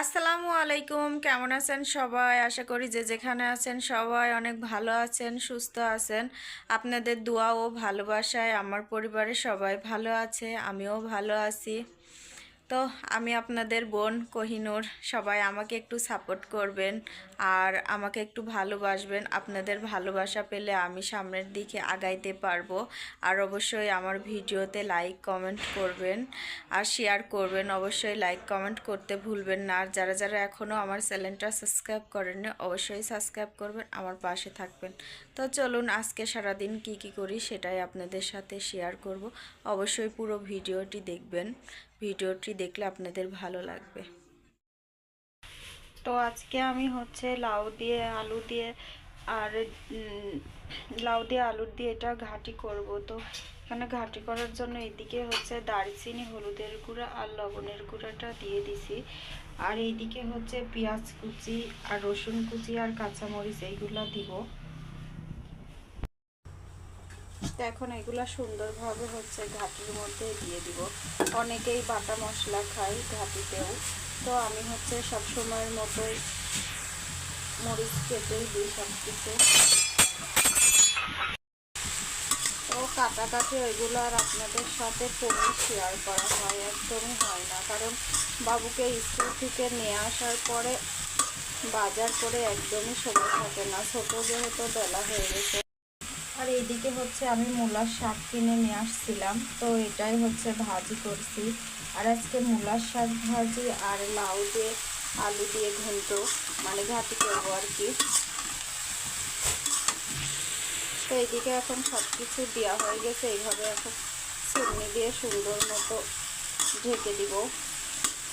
আসসালামু আলাইকুম। কেমন আছেন সবাই? আশা করি যে যেখানে আছেন সবাই অনেক ভালো আছেন, সুস্থ আছেন। আপনাদের দোয়া ও ভালোবাসায় আমার পরিবারের সবাই ভালো আছে, আমিও ভালো আছি। তো আমি আপনাদের বোন কোহিনুর, সবাই আমাকে একটু সাপোর্ট করবেন আর আমাকে একটু ভালোবাসবেন। আপনাদের ভালোবাসা পেলে আমি সামনের দিকে আগাইতে পারব। আর অবশ্যই আমার ভিডিওতে লাইক কমেন্ট করবেন আর শেয়ার করবেন। অবশ্যই লাইক কমেন্ট করতে ভুলবেন না। আর যারা যারা এখনও আমার চ্যানেলটা সাবস্ক্রাইব করেননি, অবশ্যই সাবস্ক্রাইব করবেন, আমার পাশে থাকবেন। তো চলুন আজকে সারাদিন কি কি করি সেটাই আপনাদের সাথে শেয়ার করব। অবশ্যই পুরো ভিডিওটি দেখবেন। ভিডিওটি দেখলে আপনাদের ভালো লাগবে। তো আজকে আমি হচ্ছে লাউ দিয়ে, আলু দিয়ে আর লাউ দিয়ে, আলুর দিয়ে এটা ঘাটি করব। তো এখানে ঘাটি করার জন্য এদিকে হচ্ছে দারচিনি, হলুদের গুঁড়া আর লবণের গুঁড়াটা দিয়ে দিছি। আর এইদিকে হচ্ছে পেঁয়াজ কুচি আর রসুন কুচি আর কাঁচামরিচ এইগুলো দিব। তো এখন এগুলা সুন্দরভাবে হচ্ছে ঘাটির মধ্যে দিয়ে দিব। অনেকেই বাটা মশলা খায় ঘাটিতেও। তো আমি হচ্ছে সব সময়ের মতোই মরিচ কেটেই দিই সব কিছু তো কাটাকাটি ওইগুলো আর আপনাদের সাথে ফোনে শেয়ার করা হয়, একদমই হয় না। কারণ বাবুকে স্কুল থেকে নিয়ে আসার পরে বাজার করে একদমই সময় থাকে না। ছোটো যেহেতু বেলা হয়ে গেছে আর এইদিকে হচ্ছে আমি মূলার শাক কিনে নিয়ে আসছিলাম। তো এটাই হচ্ছে ভাজি করছি। আর আজকে মূলার শাক ভাজি আর লাউ দিয়ে আলু দিয়ে ঘন্ট মানে ঘাটি করব আর কি। তো এইদিকে এখন সব কিছু দেওয়া হয়ে গেছে। এইভাবে এখন চিমনি দিয়ে সুন্দর মতো ঢেকে দিব।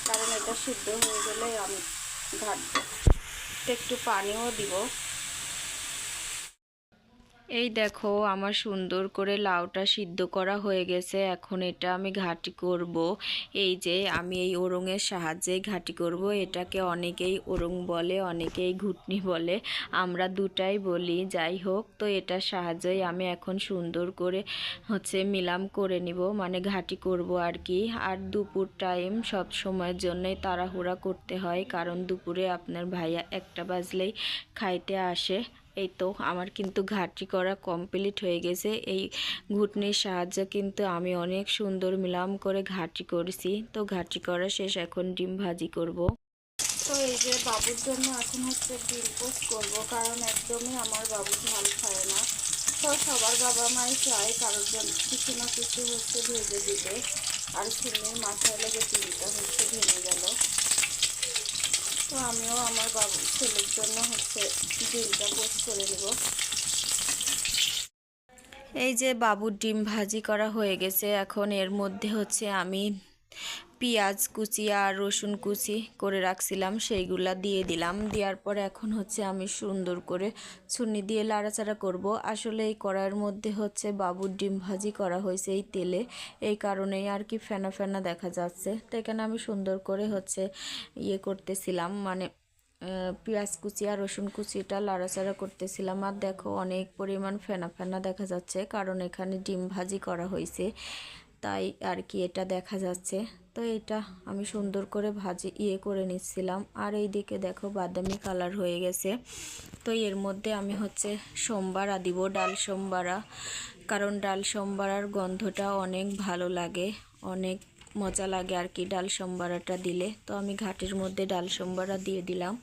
কারণ এটা সিদ্ধ হয়ে গেলে আমি ঘাটবো একটু পানিও দিব। এই দেখো, আমার সুন্দর করে লাউটা সিদ্ধ করা হয়ে গেছে। এখন এটা আমি ঘাটি করব। এই যে আমি এই ওরঙের সাহায্যে ঘাটি করব। এটাকে অনেকেই ওরং বলে, অনেকেই ঘুটনি বলে। আমরা দুটাই বলি, যাই হোক, তো এটার সাহায্যেই আমি এখন সুন্দর করে হচ্ছে মিলাম করে নিব। মানে ঘাটি করব আর কি। আর দুপুর টাইম সব সময়ের জন্যই তাড়াহুড়া করতে হয়, কারণ দুপুরে আপনার ভাইয়া একটা বাজলেই খাইতে আসে। এই তো আমার কিন্তু ঘাটি করা কমপ্লিট হয়ে গেছে। এই ঘুটনির সাহায্যে কিন্তু আমি অনেক সুন্দর মিলাম করে ঘাটি করেছি। তো ঘাটি করা শেষ, এখন ডিম ভাজি করব। তো এই যে বাবুর জন্য এখন হচ্ছে ডিম পোস্ট করব, কারণ একদমই আমার বাবু ঝাল খায় না। তো সবার বাবা মাই চায় কারোর জন্য কিছু না কিছু হচ্ছে ভেজে দিতে। আর ছেলের মাথায় লেগে ডিমটা হচ্ছে ভেঙে গেল। তো আমিও আমার বাবু, ছেলের জন্য হচ্ছে ডিমটা পোস্ট করে নেব। এই যে বাবুর ডিম ভাজি করা হয়ে গেছে, এখন এর মধ্যে হচ্ছে আমি পেঁয়াজ কুচি আর রসুন কুচি করে রাখছিলাম, সেইগুলা দিয়ে দিলাম। দেওয়ার পর এখন হচ্ছে আমি সুন্দর করে ছুনি দিয়ে লাড়াচাড়া করব। আসলে এই কড়াইয়ের মধ্যে হচ্ছে বাবুর ডিম ভাজি করা হয়েছে এই তেলে, এই কারণেই আর কি ফেনা ফেনা দেখা যাচ্ছে। তো এখানে আমি সুন্দর করে হচ্ছে ইয়ে করতেছিলাম মানে পেঁয়াজ কুচি আর রসুন কুচিটা লাড়াচাড়া করতেছিলাম। আর দেখো অনেক পরিমাণ ফেনা ফেনা দেখা যাচ্ছে, কারণ এখানে ডিম ভাজি করা হয়েছে, তাই আর কি এটা দেখা যাচ্ছে। তো এটা আমি সুন্দর করে ভাজি ইয়ে করে নিচ্ছিলাম। আর এই দিকে দেখো বাদামি কালার হয়ে গেছে। তো এর মধ্যে আমি হচ্ছে সোমবারা দিব, ডাল সোমবারা কারণ ডাল সোমবারার গন্ধটা অনেক ভালো লাগে, অনেক মজা লাগে আর কি ডাল সম্বারাটা দিলে। তো আমি ঘাটের মধ্যে ডাল সম্বারা দিয়ে দিলাম।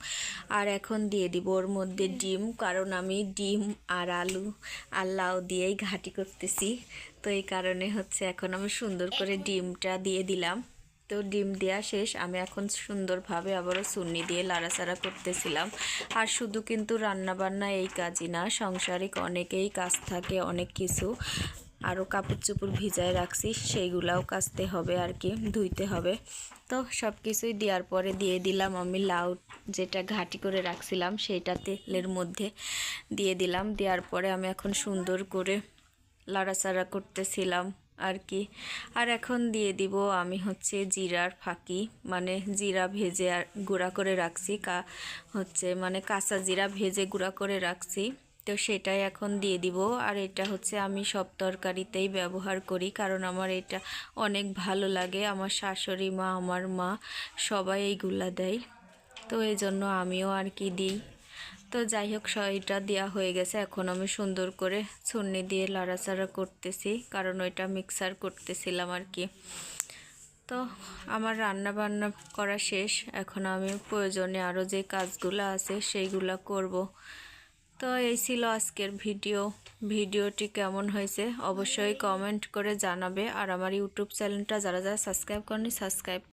আর এখন দিয়ে দিব ওর মধ্যে ডিম, কারণ আমি ডিম আর আলু আর লাউ দিয়েই ঘাটি করতেছি। তো এই কারণে হচ্ছে এখন আমি সুন্দর করে ডিমটা দিয়ে দিলাম। তো ডিম দেওয়া শেষ। আমি এখন সুন্দরভাবে আবারও চুন্নি দিয়ে লাড়াচাড়া করতেছিলাম। আর শুধু কিন্তু রান্নাবান্না এই কাজই না, সংসারিক অনেকেই কাজ থাকে, অনেক কিছু। আরও কাপড় চোপড় ভিজায় রাখছি, সেইগুলাও কাচতে হবে আর কি, ধুইতে হবে। তো সব কিছুই দেওয়ার পরে দিয়ে দিলাম আমি লাউ যেটা ঘাটি করে রাখছিলাম, সেইটা তেলের মধ্যে দিয়ে দিলাম। দেওয়ার পরে আমি এখন সুন্দর করে লাড়াচাড়া করতেছিলাম। আর কি আর এখন দিয়ে দিব আমি হচ্ছে জিরার ফাঁকি। মানে জিরা ভেজে আর গুঁড়া করে রাখছি। কা হচ্ছে মানে কাঁচা জিরা ভেজে গুঁড়া করে রাখছি। তো সেটাই এখন দিয়ে দিব। আর এটা হচ্ছে আমি সব তরকারিতেই ব্যবহার করি। কারণ আমার এটা অনেক ভালো লাগে। আমার শাশুড়ি মা, আমার মা সবাই এইগুলা দেয়। তো এই জন্য আমিও আর কি দিই। তো যাই হোক এটা দেওয়া হয়ে গেছে। এখন আমি সুন্দর করে ছুন্নি দিয়ে লাড়াচাড়া করতেছি, কারণ ওইটা মিক্সার করতেছিলাম আর কি। তো আমার রান্না বান্না করা শেষ। এখন আমি প্রয়োজনে আরও যে কাজগুলো আছে, সেইগুলো করব। তো এই ছিল আজকের ভিডিও। ভিডিওটি কেমন হয়েছে অবশ্যই কমেন্ট করে জানাবে। আর আমার ইউটিউব চ্যানেলটা যারা যারা সাবস্ক্রাইব করেনি সাবস্ক্রাইব